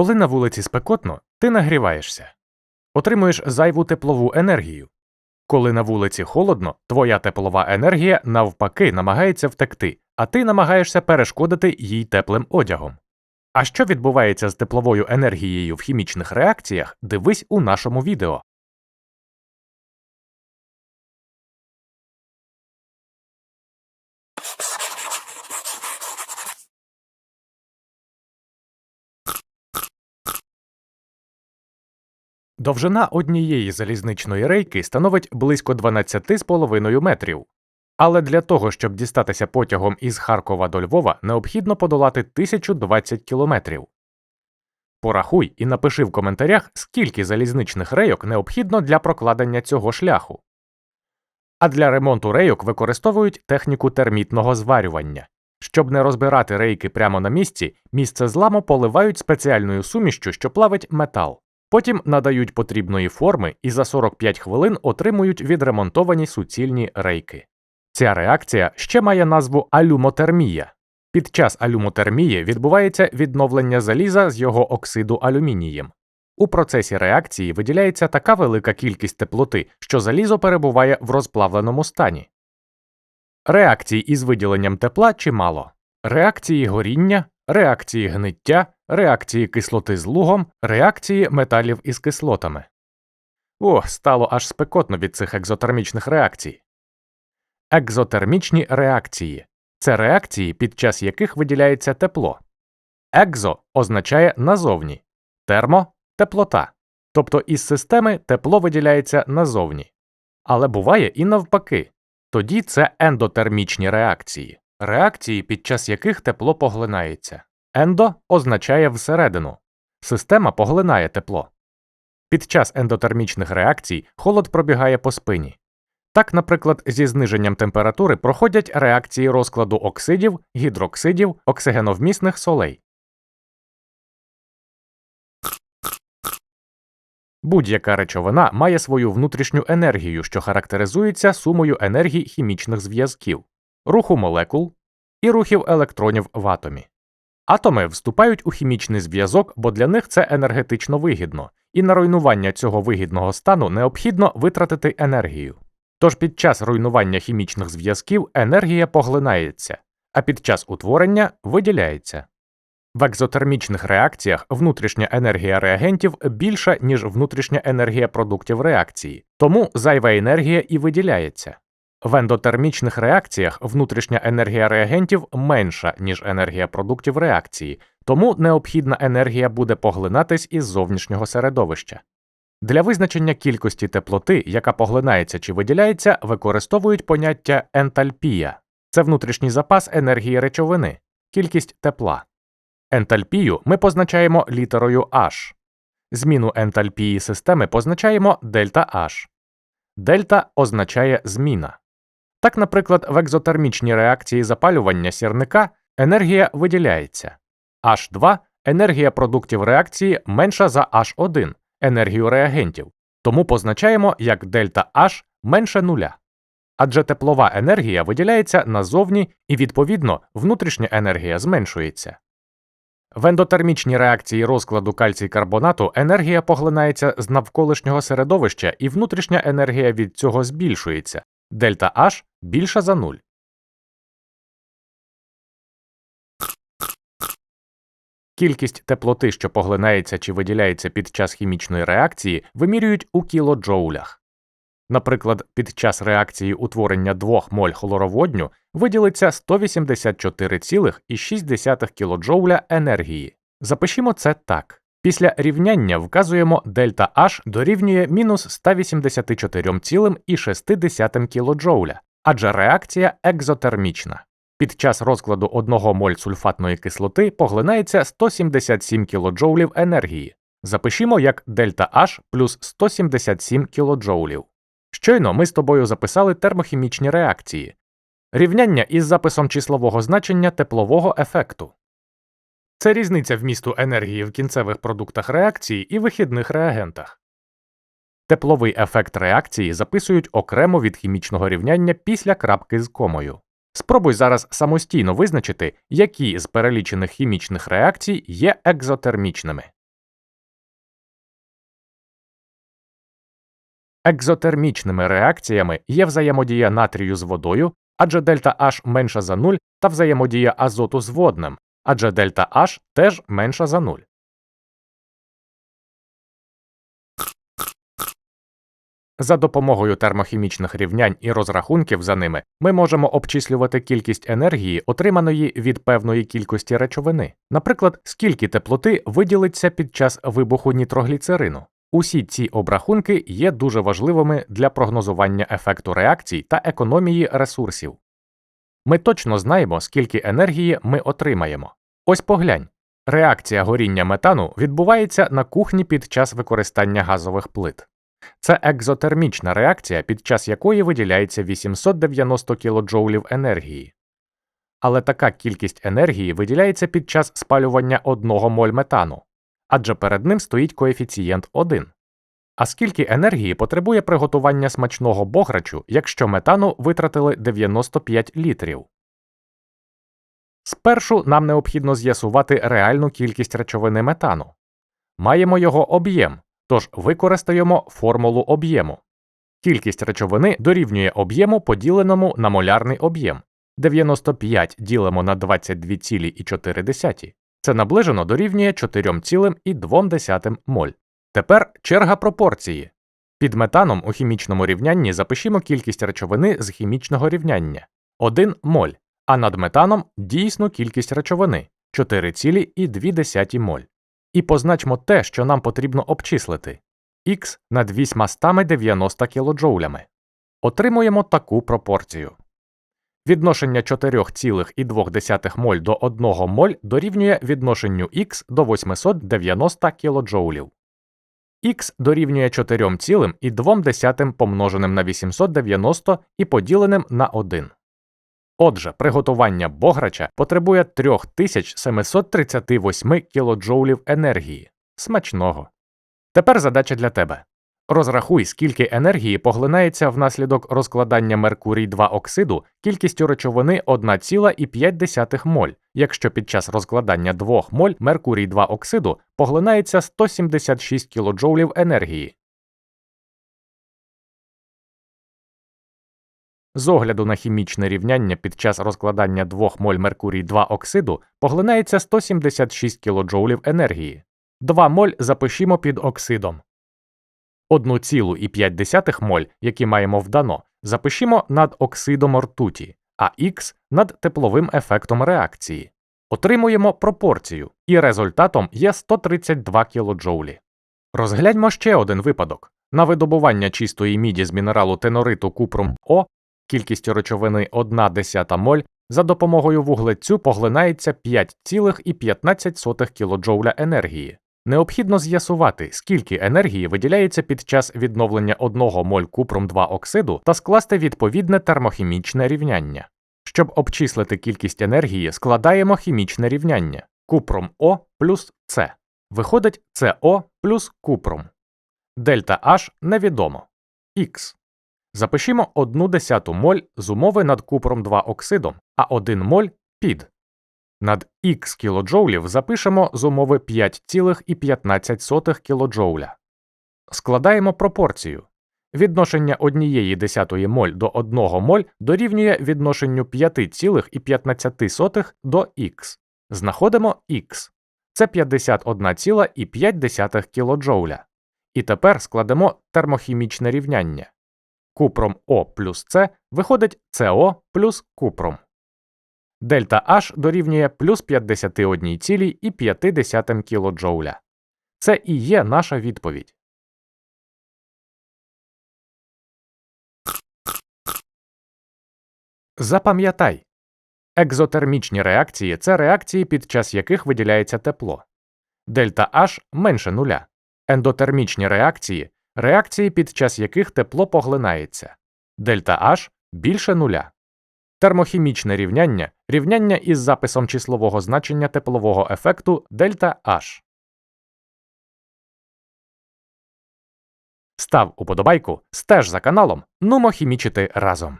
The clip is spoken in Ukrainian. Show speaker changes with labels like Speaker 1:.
Speaker 1: Коли на вулиці спекотно, ти нагріваєшся, отримуєш зайву теплову енергію. Коли на вулиці холодно, твоя теплова енергія навпаки намагається втекти, а ти намагаєшся перешкодити їй теплим одягом. А що відбувається з тепловою енергією в хімічних реакціях, дивись у нашому відео. Довжина однієї залізничної рейки становить близько 12,5 метрів. Але для того, щоб дістатися потягом із Харкова до Львова, необхідно подолати 1020 кілометрів. Порахуй і напиши в коментарях, скільки залізничних рейок необхідно для прокладення цього шляху. А для ремонту рейок використовують техніку термітного зварювання. Щоб не розбирати рейки прямо на місці, місце зламу поливають спеціальною сумішчю, що плавить метал. Потім надають потрібної форми і за 45 хвилин отримують відремонтовані суцільні рейки. Ця реакція ще має назву алюмотермія. Під час алюмотермії відбувається відновлення заліза з його оксиду алюмінієм. У процесі реакції виділяється така велика кількість теплоти, що залізо перебуває в розплавленому стані. Реакцій із виділенням тепла чимало реакції горіння, реакції гниття, реакції кислоти з лугом, реакції металів із кислотами. О, стало аж спекотно від цих екзотермічних реакцій. Екзотермічні реакції це реакції, під час яких виділяється тепло. Екзо означає назовні, термо теплота. Тобто із системи тепло виділяється назовні. Але буває і навпаки. Тоді це ендотермічні реакції, реакції, під час яких тепло поглинається. Ендо означає всередину. Система поглинає тепло. Під час ендотермічних реакцій холод пробігає по спині. Так, наприклад, зі зниженням температури проходять реакції розкладу оксидів, гідроксидів, оксигеновмісних солей. Будь-яка речовина має свою внутрішню енергію, що характеризується сумою енергій хімічних зв'язків, руху молекул і рухів електронів в атомі. Атоми вступають у хімічний зв'язок, бо для них це енергетично вигідно, і на руйнування цього вигідного стану необхідно витратити енергію. Тож під час руйнування хімічних зв'язків енергія поглинається, а під час утворення виділяється. В екзотермічних реакціях внутрішня енергія реагентів більша, ніж внутрішня енергія продуктів реакції, тому зайва енергія і виділяється. В ендотермічних реакціях внутрішня енергія реагентів менша, ніж енергія продуктів реакції, тому необхідна енергія буде поглинатись із зовнішнього середовища. Для визначення кількості теплоти, яка поглинається чи виділяється, використовують поняття ентальпія це внутрішній запас енергії речовини, кількість тепла. Ентальпію ми позначаємо літерою H. Зміну ентальпії системи позначаємо дельта H. Дельта означає зміна. Так, наприклад, в екзотермічній реакції запалювання сірника енергія виділяється. H2 енергія продуктів реакції менша за H1 енергію реагентів, тому позначаємо як дельта H менше нуля. Адже теплова енергія виділяється назовні і, відповідно, внутрішня енергія зменшується. В ендотермічній реакції розкладу кальцій карбонату енергія поглинається з навколишнього середовища і внутрішня енергія від цього збільшується, дельта H більша за нуль. Кількість теплоти, що поглинається чи виділяється під час хімічної реакції, вимірюють у кілоджоулях. Наприклад, під час реакції утворення 2 моль хлороводню виділиться 184,6 кілоджоуля енергії. Запишімо це так. Після рівняння вказуємо дельта H дорівнює мінус 184,6 кілоджоуля, адже реакція екзотермічна. Під час розкладу 1 моль сульфатної кислоти поглинається 177 кДж енергії. Запишімо як дельта H плюс 177 кДж. Щойно ми з тобою записали термохімічні реакції, рівняння із записом числового значення теплового ефекту. Це різниця вмісту енергії в кінцевих продуктах реакції і вихідних реагентах. Тепловий ефект реакції записують окремо від хімічного рівняння після крапки з комою. Спробуй зараз самостійно визначити, які з перелічених хімічних реакцій є екзотермічними. Екзотермічними реакціями є взаємодія натрію з водою, адже дельта H менша за 0 та взаємодія азоту з водним, адже дельта H теж менша за 0. За допомогою термохімічних рівнянь і розрахунків за ними ми можемо обчислювати кількість енергії, отриманої від певної кількості речовини, наприклад, скільки теплоти виділиться під час вибуху нітрогліцерину. Усі ці обрахунки є дуже важливими для прогнозування ефекту реакцій та економії ресурсів. Ми точно знаємо, скільки енергії ми отримаємо. Ось поглянь. Реакція горіння метану відбувається на кухні під час використання газових плит. Це екзотермічна реакція, під час якої виділяється 890 кДж енергії. Але така кількість енергії виділяється під час спалювання 1 моль метану, адже перед ним стоїть коефіцієнт 1. А скільки енергії потребує приготування смачного бограчу, якщо метану витратили 95 літрів? Спершу нам необхідно з'ясувати реальну кількість речовини метану. Маємо його об'єм, тож використаємо формулу об'єму. Кількість речовини дорівнює об'єму поділеному на молярний об'єм. 95 ділимо на 22,4. Це наближено дорівнює 4,2 моль. Тепер черга пропорції. Під метаном у хімічному рівнянні запишімо кількість речовини з хімічного рівняння 1 моль, а над метаном дійсну кількість речовини 4,2 моль. І позначмо те, що нам потрібно обчислити х над 890 кДж. Отримуємо таку пропорцію. Відношення 4,2 моль до 1 моль дорівнює відношенню х до 890 кДж. Х дорівнює 4,2 помноженим на 890 і поділеним на 1. Отже, приготування бограча потребує 3738 кілоджоулів енергії. Смачного. Тепер задача для тебе. Розрахуй, скільки енергії поглинається внаслідок розкладання Меркурій 2 оксиду кількістю речовини 1,5 моль, якщо під час розкладання 2 моль Меркурій 2 оксиду поглинається 176 кДж енергії. З огляду на хімічне рівняння під час розкладання 2 моль Меркурій 2 оксиду поглинається 176 кДж енергії. 2 моль запишімо під оксидом. 1,5 моль, які маємо вдано, запишімо над оксидом ртуті, а х над тепловим ефектом реакції. Отримуємо пропорцію, і результатом є 132 кДж. Розгляньмо ще один випадок. На видобування чистої міді з мінералу тенориту купром О кількістю речовини 1 моль за допомогою вуглецю поглинається 5,15 кДж енергії. Необхідно з'ясувати, скільки енергії виділяється під час відновлення 1 моль купром 2 оксиду та скласти відповідне термохімічне рівняння. Щоб обчислити кількість енергії, складаємо хімічне рівняння купром О плюс С. Виходить СО плюс купром. Дельта H невідомо. Х. Запишімо 1 десяту моль з умови над купром 2 оксидом, а 1 моль під. Над х кілоджоулів запишемо з умови 5,15 кілоджоуля. Складаємо пропорцію. Відношення 1 десятої моль до 1 моль дорівнює відношенню 5,15 до х. Знаходимо х. Це 51,5 кілоджоуля. І тепер складемо термохімічне рівняння. Купром О плюс С виходить СО плюс купром. Дельта H дорівнює плюс 51,5 кДж. Це і є наша відповідь. Запам'ятай. Екзотермічні реакції це реакції, під час яких виділяється тепло. Дельта H менше нуля. Ендотермічні реакції реакції, під час яких тепло поглинається. Дельта H більше нуля. Термохімічне рівняння рівняння із записом числового значення теплового ефекту дельта H. Став уподобайку, стеж за каналом, нумо хімічити разом.